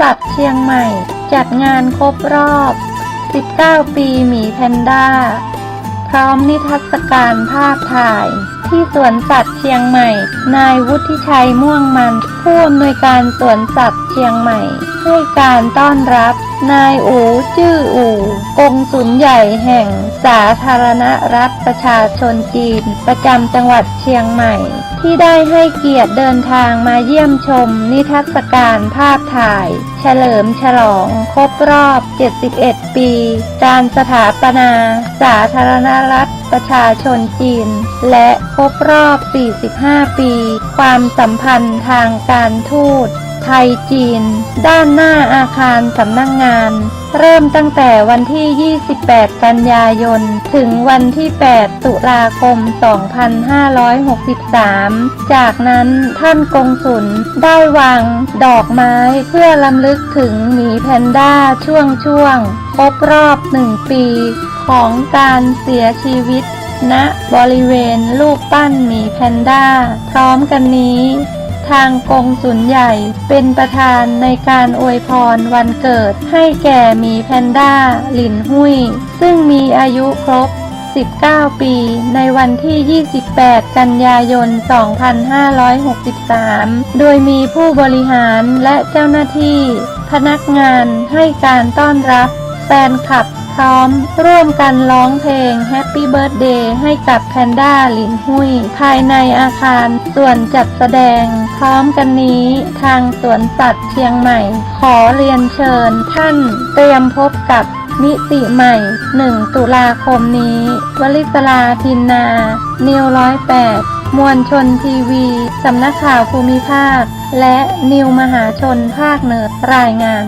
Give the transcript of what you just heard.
สัตว์เชียงใหม่ จัดงานครบรอบ 19 ปีหมีแพนด้า พร้อมนิทรรศการภาพถ่าย ที่สวนสัตว์เชียงใหม่ นายวุฒิชัยม่วงมัน ผู้อำนวยการสวนสัตว์เชียงใหม่ ให้การต้อนรับ นายอูจื้ออู่กงสุลใหญ่แห่งสาธารณรัฐประชาชนจีน ประจำจังหวัดเชียงใหม่ ที่ได้ให้เกียรติเดินทางมาเยี่ยมชม นิทรรศการภาพถ่าย เฉลิมฉลองครบรอบ 71 ปี การสถาปนา สาธารณรัฐประชาชนจีน และครบรอบ 45 ปี ความสัมพันธ์ทางการทูต ยจีน ด้านหน้าอาคารสำนักงงาน เริ่มตั้งแต่วันที่ 28 กันยายน ถึงวันที่ 8 ตุลาคม 2563 จากนั้นท่านกงสุลได้วางดอกไม้เพื่อลำลึกถึงหมีแพนด้าช่วงช่วงๆครบรอบหนึ่งปี ของการเสียชีวิต ณบริเวณรูปปั้นหมีแพนด้า พร้อมกันนี้ ทางกงสุลใหญ่เป็นประธานในการอวยพรวันเกิดให้แก่หมีแพนด้า หลินหุยซึ่งมีอายุครบ 19 ปี ในวันที่ 28 กันยายน 2563 โดยมีผู้บริหารและเจ้าหน้าที่ พนักงานให้การต้อนรับ แฟนคลับพร้อมร่วมกันร้องเพลง Happy Birthday ให้กับแพนด้าหลินหุยภายในอาคารส่วนจัดแสดง พร้อมกันนี้ทางสวนสัตว์เชียงใหม่ ขอเรียนเชิญท่านเตรียมพบกับมิติใหม่ 1 ตุลาคมนี้ วลิศลาพินนา นิวร้อยแปดมวลชนทีวี สำนักข่าวภูมิภาค และนิวมหาชนภาคเหนือรายงาน